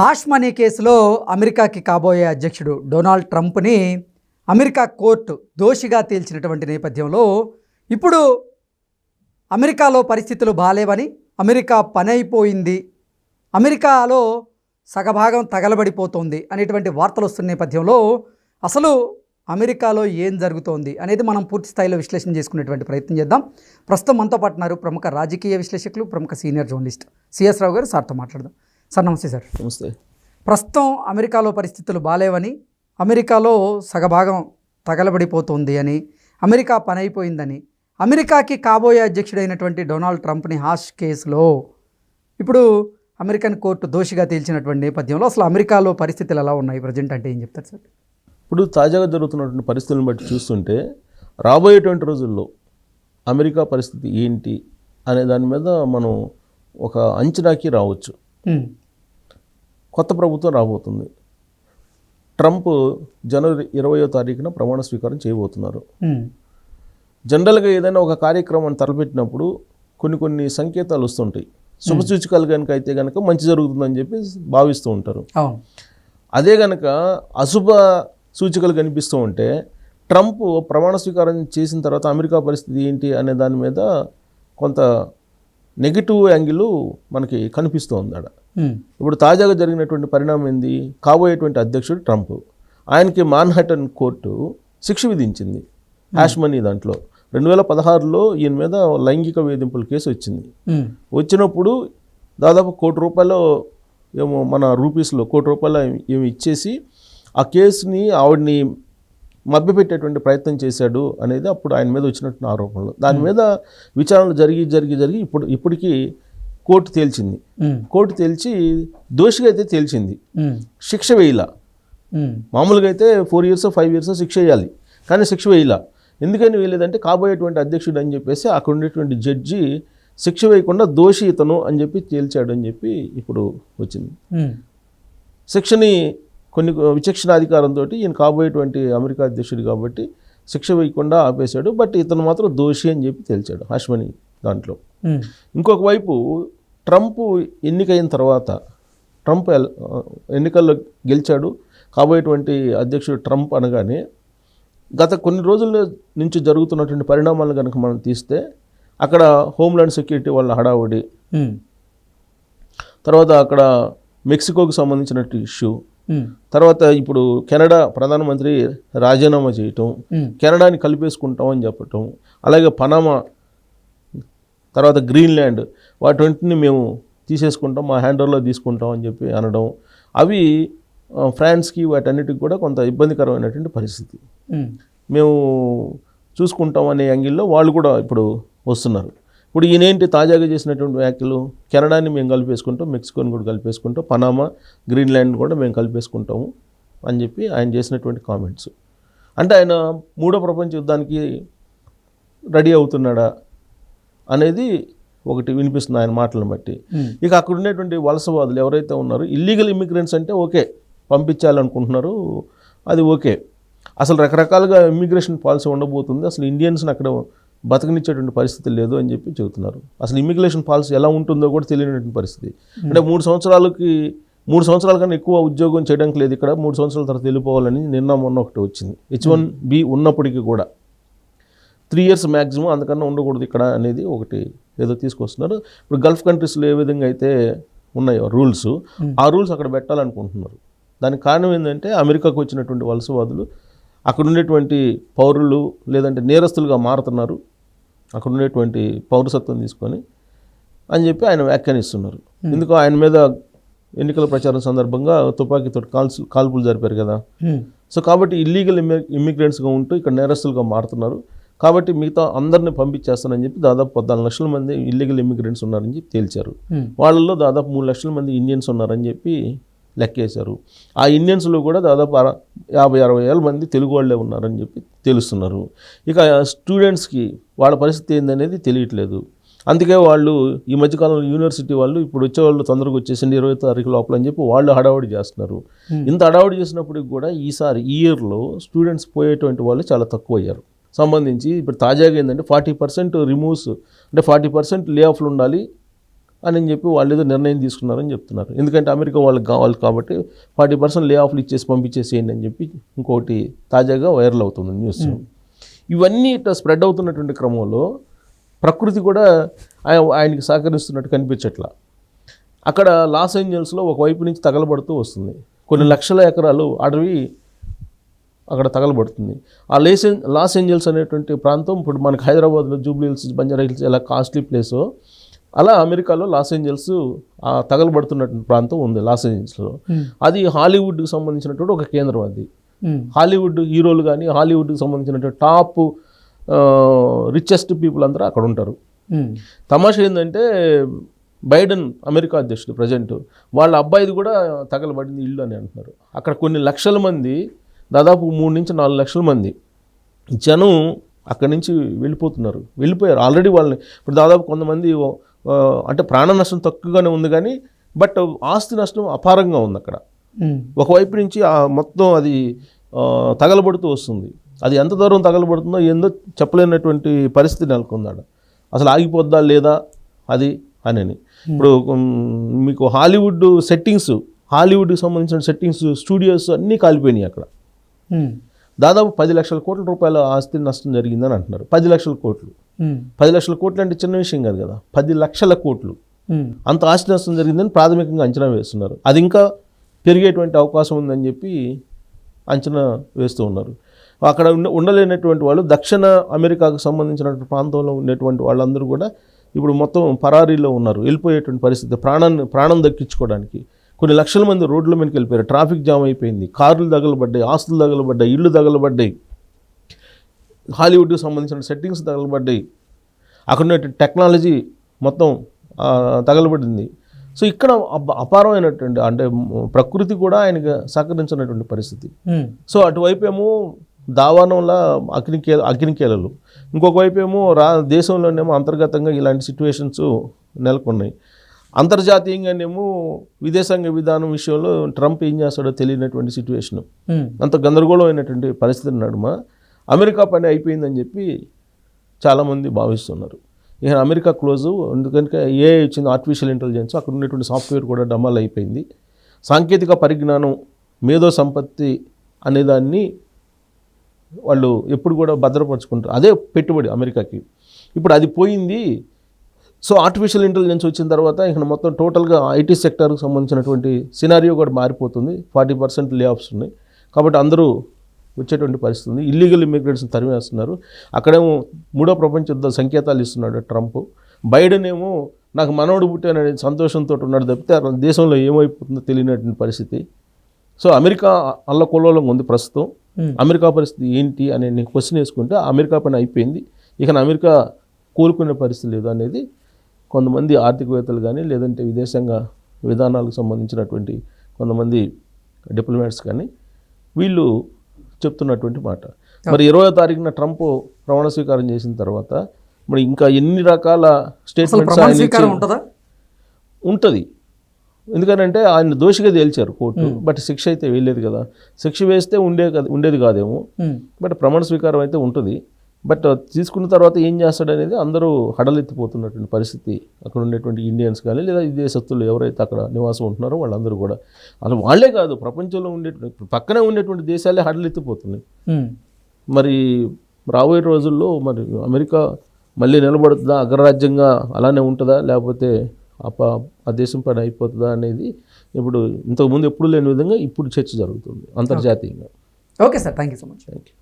Hash money కేసులో అమెరికాకి కాబోయే అధ్యక్షుడు డొనాల్డ్ ట్రంప్ని అమెరికా కోర్టు దోషిగా తేల్చినటువంటి నేపథ్యంలో ఇప్పుడు అమెరికాలో పరిస్థితులు బాలేవని అమెరికా పని అయిపోయింది అమెరికాలో సగభాగం తగలబడిపోతోంది అనేటువంటి వార్తలు వస్తున్న నేపథ్యంలో అసలు అమెరికాలో ఏం జరుగుతోంది అనేది మనం పూర్తి స్థాయిలో విశ్లేషణ చేసుకునేటువంటి ప్రయత్నం చేద్దాం. ప్రస్తుతం మనతో పాటున్నారు ప్రముఖ రాజకీయ విశ్లేషకులు ప్రముఖ సీనియర్ జర్నలిస్ట్ సిఎస్ రావు గారు సార్తో మాట్లాడదాం. సార్ నమస్తే సార్. నమస్తే. ప్రస్తుతం అమెరికాలో పరిస్థితులు బాలేవని అమెరికాలో సగభాగం తగలబడిపోతుంది అని అమెరికా పని అయిపోయిందని అమెరికాకి కాబోయే అధ్యక్షుడైనటువంటి డొనాల్డ్ ట్రంప్ని హాష్ కేసులో ఇప్పుడు అమెరికన్ కోర్టు దోషిగా తేల్చినటువంటి నేపథ్యంలో అసలు అమెరికాలో పరిస్థితులు ఎలా ఉన్నాయి? ప్రజెంట్ అంటే ఏం చెప్తారు సార్? ఇప్పుడు తాజాగా జరుగుతున్నటువంటి పరిస్థితులను బట్టి చూస్తుంటే రాబోయేటువంటి రోజుల్లో అమెరికా పరిస్థితి ఏంటి అనే దాని మీద మనం ఒక అంచనాకి రావచ్చు. కొత్త ప్రభుత్వం రాబోతుంది. ట్రంప్ జనవరి ఇరవయో తారీఖున ప్రమాణ స్వీకారం చేయబోతున్నారు. జనరల్గా ఏదైనా ఒక కార్యక్రమం తలపెట్టినప్పుడు కొన్ని కొన్ని సంకేతాలు వస్తుంటాయి. శుభసూచికలు కనుక అయితే కనుక మంచి జరుగుతుందని చెప్పి భావిస్తూ ఉంటారు. అదే కనుక అశుభ సూచికలు కనిపిస్తూ ఉంటే ట్రంప్ ప్రమాణ స్వీకారం చేసిన తర్వాత అమెరికా పరిస్థితి ఏంటి అనే దాని మీద కొంత నెగిటివ్ యాంగిల్ మనకి కనిపిస్తూ ఉమ్, ఇప్పుడు తాజాగా జరిగినటువంటి పరిణామం ఏంది? కాబోయేటువంటి అధ్యక్షుడు ట్రంప్. ఆయనకి మాన్హాటన్ కోర్టు శిక్ష విధించింది. హ్యాష్ మనీ దాంట్లో. రెండు వేల పదహారులో ఈయన మీద లైంగిక వేధింపుల కేసు వచ్చింది. వచ్చినప్పుడు దాదాపు కోటి రూపాయలు ఏమో మన రూపీస్లో కోటి రూపాయలు ఏమి ఇచ్చేసి ఆ కేసుని ఆవిడ్ని మభ్యపెట్టేటువంటి ప్రయత్నం చేశాడు అనేది అప్పుడు ఆయన మీద వచ్చినటువంటి ఆరోపణలు. దాని మీద విచారణలు జరిగి జరిగి జరిగి ఇప్పుడు ఇప్పటికీ కోర్టు తేల్చింది. కోర్టు తేల్చి దోషిగా అయితే తేల్చింది. శిక్ష వేయాల. మామూలుగా అయితే ఫోర్ ఇయర్స్ ఫైవ్ ఇయర్స్ శిక్ష వేయాలి. కానీ శిక్ష వేయాల. ఎందుకని వేయలేదంటే కాబోయేటువంటి అధ్యక్షుడు అని చెప్పేసి అక్కడ ఉండేటువంటి జడ్జి శిక్ష వేయకుండా దోషి ఇతను అని చెప్పి తేల్చాడు అని చెప్పి ఇప్పుడు వచ్చింది. శిక్షని కొన్ని విచక్షణాధికారంతో ఈయన కాబోయేటువంటి అమెరికా అధ్యక్షుడు కాబట్టి శిక్ష వేయకుండా ఆపేశాడు. బట్ ఇతను మాత్రం దోషి అని చెప్పి తేల్చాడు హాష్మని దాంట్లో. ఇంకొక వైపు ట్రంప్ ఎన్నికైన తర్వాత ట్రంప్ ఎన్నికల్లో గెలిచాడు. కాబోయేటువంటి అధ్యక్షుడు ట్రంప్ అనగానే గత కొన్ని రోజుల నుంచి జరుగుతున్నటువంటి పరిణామాలను కనుక మనం తీస్తే అక్కడ హోమ్లాండ్ సెక్యూరిటీ వాళ్ళ హడావుడి. తర్వాత అక్కడ మెక్సికోకు సంబంధించినట్టు ఇష్యూ. తర్వాత ఇప్పుడు కెనడా ప్రధానమంత్రి రాజీనామా చేయటం ఉమ్, కెనడాని కలిపేసుకుంటాం అని చెప్పటం అలాగే పనామా తర్వాత గ్రీన్లాండ్ వాటిని మేము తీసేసుకుంటాం మా హ్యాండర్లో తీసుకుంటాం అని చెప్పి అనడం అవి ఫ్రాన్స్కి వాటన్నిటికి కూడా కొంత ఇబ్బందికరమైనటువంటి పరిస్థితి. ఉమ్, మేము చూసుకుంటాం అనే యాంగిల్లో వాళ్ళు కూడా ఇప్పుడు వస్తున్నారు. ఇప్పుడు ఈయనేంటి తాజాగా చేసినటువంటి వ్యాఖ్యలు? కెనడాని మేము కలిపేసుకుంటాం మెక్సికోని కూడా కలిపేసుకుంటాం పనామా గ్రీన్లాండ్ కూడా మేము కలిపేసుకుంటాము అని చెప్పి ఆయన చేసినటువంటి కామెంట్స్. అంటే ఆయన మూడో ప్రపంచ యుద్ధానికి రెడీ అవుతున్నాడా అనేది ఒకటి వినిపిస్తుంది ఆయన మాటలను బట్టి. ఇక అక్కడ ఉండేటువంటి వలసవాదులు ఎవరైతే ఉన్నారో ఇల్లీగల్ ఇమిగ్రెంట్స్ అంటే ఓకే పంపించాలనుకుంటున్నారు అది ఓకే. అసలు రకరకాలుగా ఇమ్మిగ్రేషన్ పాలసీ ఉండబోతుంది అసలు ఇండియన్స్ని అక్కడ బతకనిచ్చేటువంటి పరిస్థితి లేదు అని చెప్పి చెబుతున్నారు. అసలు ఇమిగ్రేషన్ పాలసీ ఎలా ఉంటుందో కూడా తెలియనటువంటి పరిస్థితి. అంటే మూడు సంవత్సరాలకి మూడు సంవత్సరాల కన్నా ఎక్కువ ఉద్యోగం చేయడానికి లేదు ఇక్కడ. మూడు సంవత్సరాల తర్వాత వెళ్ళిపోవాలని నిన్న మొన్న ఒకటి వచ్చింది. హెచ్ వన్ బి ఉన్నప్పటికీ కూడా త్రీ ఇయర్స్ మ్యాక్సిమం అందుకన్నా ఉండకూడదు ఇక్కడ అనేది ఒకటి ఏదో తీసుకొస్తున్నారు. ఇప్పుడు గల్ఫ్ కంట్రీస్లో ఏ విధంగా అయితే ఉన్నాయో రూల్స్ ఆ రూల్స్ అక్కడ పెట్టాలనుకుంటున్నారు. దానికి కారణం ఏంటంటే అమెరికాకు వచ్చినటువంటి వలసవాదులు అక్కడ ఉండేటువంటి పౌరులు లేదంటే నేరస్తులుగా మారుతున్నారు. అక్కడ ఉండేటువంటి పౌరసత్వం తీసుకొని అని చెప్పి ఆయన వ్యాఖ్యానిస్తున్నారు. ఎందుకు ఆయన మీద ఎన్నికల ప్రచారం సందర్భంగా తుపాకీతో కాల్స్ కాల్పులు జరిపారు కదా. సో కాబట్టి ఇల్లీగల్ ఇమ్మి ఇమ్మిగ్రెంట్స్గా ఉంటూ ఇక్కడ నేరస్తులుగా మారుతున్నారు. కాబట్టి మిగతా అందరిని పంపించేస్తానని చెప్పి దాదాపు పద్నాలుగు లక్షల మంది ఇల్లీగల్ ఇమ్మిగ్రెంట్స్ ఉన్నారని చెప్పి తేల్చారు. వాళ్ళల్లో దాదాపు మూడు లక్షల మంది ఇండియన్స్ ఉన్నారని చెప్పి లెక్కేశారు. ఆ ఇండియన్స్లో కూడా దాదాపు అర యాభై అరవై వేల మంది తెలుగు వాళ్ళే ఉన్నారని చెప్పి తెలుస్తున్నారు. ఇక స్టూడెంట్స్కి వాళ్ళ పరిస్థితి ఏందనేది తెలియట్లేదు. అందుకే వాళ్ళు ఈ మధ్యకాలంలో యూనివర్సిటీ వాళ్ళు ఇప్పుడు వచ్చేవాళ్ళు తొందరగా వచ్చేసింది ఇరవై తారీఖు లోపల అని చెప్పి వాళ్ళు హడావుడి చేస్తున్నారు. ఇంత హడావుడి చేసినప్పటికి కూడా ఈసారి ఈ ఇయర్లో స్టూడెంట్స్ పోయేటువంటి వాళ్ళు చాలా తక్కువ అయ్యారు. సంబంధించి ఇప్పుడు తాజాగా ఏంటంటే ఫార్టీ పర్సెంట్ రిమూవ్స్ అంటే ఫార్టీ పర్సెంట్ లే ఆఫ్లు ఉండాలి. అని చెప్పి వాళ్ళు ఏదో నిర్ణయం తీసుకున్నారని చెప్తున్నారు. ఎందుకంటే అమెరికా వాళ్ళకి కావాలి కాబట్టి ఫార్టీ పర్సెంట్ లే ఆఫ్లు ఇచ్చేసి పంపించేసేయండి అని చెప్పి ఇంకోటి తాజాగా వైరల్ అవుతుంది న్యూస్. ఇవన్నీ ఇట్లా స్ప్రెడ్ అవుతున్నటువంటి క్రమంలో ప్రకృతి కూడా ఆయన ఆయనకి సహకరిస్తున్నట్టు కనిపించట్లా. అక్కడ లాస్ ఏంజల్స్లో ఒకవైపు నుంచి తగలబడుతూ వస్తుంది. కొన్ని లక్షల ఎకరాలు అడవి అక్కడ తగలబడుతుంది. ఆ లేస్ లాస్ ఏంజల్స్ అనేటువంటి ప్రాంతం ఇప్పుడు మనకి హైదరాబాద్లో జూబ్లీ హిల్స్ బంజారా హిల్స్ ఎలా కాస్ట్లీ ప్లేసో అలా అమెరికాలో లాస్ ఏంజల్స్ ఆ తగలబడుతున్నటువంటి ప్రాంతం ఉంది లాస్ ఏంజల్స్లో. అది హాలీవుడ్కి సంబంధించినటువంటి ఒక కేంద్రం అది. హాలీవుడ్ హీరోలు కానీ హాలీవుడ్కి సంబంధించినటువంటి టాప్ రిచెస్ట్ పీపుల్ అందరూ అక్కడ ఉంటారు. తమాషా ఏంటంటే బైడెన్ అమెరికా అధ్యక్షుడు ప్రజెంట్ వాళ్ళ అబ్బాయిది కూడా తగలబడింది ఇల్లు అని అంటున్నారు. అక్కడ కొన్ని లక్షల మంది దాదాపు మూడు నుంచి నాలుగు లక్షల మంది జనం అక్కడి నుంచి వెళ్ళిపోతున్నారు. వెళ్ళిపోయారు. ఆల్రెడీ వాళ్ళని ఇప్పుడు దాదాపు కొంతమంది అంటే ప్రాణ నష్టం తక్కువగానే ఉంది కానీ బట్ ఆస్తి నష్టం అపారంగా ఉంది అక్కడ. ఒకవైపు నుంచి ఆ మొత్తం అది తగలబడుతూ వస్తుంది. అది ఎంత దూరం తగలబడుతుందో ఏందో చెప్పలేనటువంటి పరిస్థితి నెలకొందాడ. అసలు ఆగిపోద్దా లేదా అది అని ఇప్పుడు మీకు హాలీవుడ్ సెట్టింగ్స్ హాలీవుడ్కి సంబంధించిన సెట్టింగ్స్ స్టూడియోస్ అన్నీ కాలిపోయినాయి అక్కడ. దాదాపు పది లక్షల కోట్ల రూపాయల ఆస్తి నష్టం జరిగిందని అంటున్నారు. పది లక్షల కోట్లు. పది లక్షల కోట్లు అంటే చిన్న విషయం కాదు కదా. పది లక్షల కోట్లు. అంత ఆస్తి నష్టం జరిగిందని ప్రాథమికంగా అంచనా వేస్తున్నారు. అది ఇంకా పెరిగేటువంటి అవకాశం ఉందని చెప్పి అంచనా వేస్తూ ఉన్నారు. అక్కడ ఉండ ఉండలేనటువంటి వాళ్ళు దక్షిణ అమెరికాకు సంబంధించిన ప్రాంతంలో ఉండేటువంటి వాళ్ళందరూ కూడా ఇప్పుడు మొత్తం పరారీలో ఉన్నారు. వెళ్ళిపోయేటువంటి పరిస్థితి ప్రాణాన్ని ప్రాణం దక్కించుకోవడానికి. కొన్ని లక్షల మంది రోడ్ల మీదకి వెళ్ళిపోయారు. ట్రాఫిక్ జామ్ అయిపోయింది. కార్లు తగలబడ్డాయి ఆస్తులు తగలబడ్డాయి ఇళ్ళు తగలబడ్డాయి. హాలీవుడ్కి సంబంధించిన సెట్టింగ్స్ తగలబడ్డాయి. అక్కడ టెక్నాలజీ మొత్తం తగలబడింది. సో ఇక్కడ అప- అపారమైనటువంటి అంటే ప్రకృతి కూడా ఆయనకు సహకరించినటువంటి పరిస్థితి. సో అటువైపు ఏమో దావానంలా అగ్నికే అగ్నికేలలు ఇంకొక వైపు ఏమో రా దేశంలోనేమో అంతర్గతంగా ఇలాంటి సిచ్యువేషన్స్ నెలకొన్నాయి. అంతర్జాతీయంగానేమో విదేశాంగ విధానం విషయంలో ట్రంప్ ఏం చేస్తాడో తెలియనటువంటి సిచ్యువేషను అంత గందరగోళమైనటువంటి పరిస్థితి నడుమ అమెరికా పని అయిపోయిందని చెప్పి చాలామంది భావిస్తున్నారు. ఇక అమెరికా క్లోజ్ ఎందుకంటే ఏ వచ్చింది ఆర్టిఫిషియల్ ఇంటెలిజెన్స్ అక్కడ ఉన్నటువంటి సాఫ్ట్వేర్ కూడా డమాల్ అయిపోయింది. సాంకేతిక పరిజ్ఞానం మేధో సంపత్తి అనేదాన్ని వాళ్ళు ఎప్పుడు కూడా భద్రపరుచుకుంటారు. అదే పెట్టుబడి అమెరికాకి. ఇప్పుడు అది పోయింది సో ఆర్టిఫిషియల్ ఇంటెలిజెన్స్ వచ్చిన తర్వాత ఇక మొత్తం టోటల్గా ఐటీ సెక్టర్కి సంబంధించినటువంటి సినారియో కూడా మారిపోతుంది. ఫార్టీ పర్సెంట్ లే ఆఫ్స్ ఉన్నాయి. కాబట్టి అందరూ వచ్చేటువంటి పరిస్థితి ఉంది. ఇల్లీగల్ ఇమిగ్రెంట్స్ని తరిమేస్తున్నారు. అక్కడేమో మూడో ప్రపంచ యుద్ధ సంకేతాలు ఇస్తున్నాడు ట్రంప్. బైడెన్ ఏమో నాకు మనవడు పుట్టాననే సంతోషంతో ఉన్నాడు తప్పితే దేశంలో ఏమైపోతుందో తెలియనటువంటి పరిస్థితి. సో అమెరికా అల్లకొల్లోలంగా ఉంది ప్రస్తుతం. అమెరికా పరిస్థితి ఏంటి అనే నేను క్వశ్చన్ వేసుకుంటే అమెరికా పని అయిపోయింది. ఇక అమెరికా కోలుకునే పరిస్థితి లేదు అనేది కొంతమంది ఆర్థికవేత్తలు కానీ లేదంటే విదేశాంగ విధానాలకు సంబంధించినటువంటి కొంతమంది డిప్లొమాట్స్ కానీ వీళ్ళు చెప్తున్నటువంటి మాట. మరి ఇరవై తారీఖున ట్రంప్ ప్రమాణ స్వీకారం చేసిన తర్వాత మరి ఇంకా ఎన్ని రకాల స్టేట్మెంట్స్ ఉంటుందా? ఉంటుంది. ఎందుకంటే ఆయన దోషిగా తేల్చారు కోర్టు. బట్ శిక్ష అయితే వేయలేదు కదా. శిక్ష వేస్తే ఉండే కదా ఉండేది కాదేమో. బట్ ప్రమాణ స్వీకారం అయితే ఉంటుంది. బట్ తీసుకున్న తర్వాత ఏం చేస్తాడు అనేది అందరూ హడలెత్తిపోతున్నటువంటి పరిస్థితి. అక్కడ ఉండేటువంటి ఇండియన్స్ కానీ లేదా విదేశస్తులు ఎవరైతే అక్కడ నివాసం ఉంటున్నారో వాళ్ళందరూ కూడా. అసలు వాళ్ళే కాదు ప్రపంచంలో ఉండేటువంటి పక్కనే ఉండేటువంటి దేశాలే హడలెత్తిపోతున్నాయి. మరి రాబోయే రోజుల్లో మరి అమెరికా మళ్ళీ నిలబడుతుందా అగ్రరాజ్యంగా అలానే ఉంటుందా లేకపోతే ఆ దేశం పని అయిపోతుందా అనేది ఇప్పుడు ఇంతకుముందు ఎప్పుడు లేని విధంగా ఇప్పుడు చర్చ జరుగుతుంది అంతర్జాతీయంగా. Okay. Sir. Thank you so much. Thank you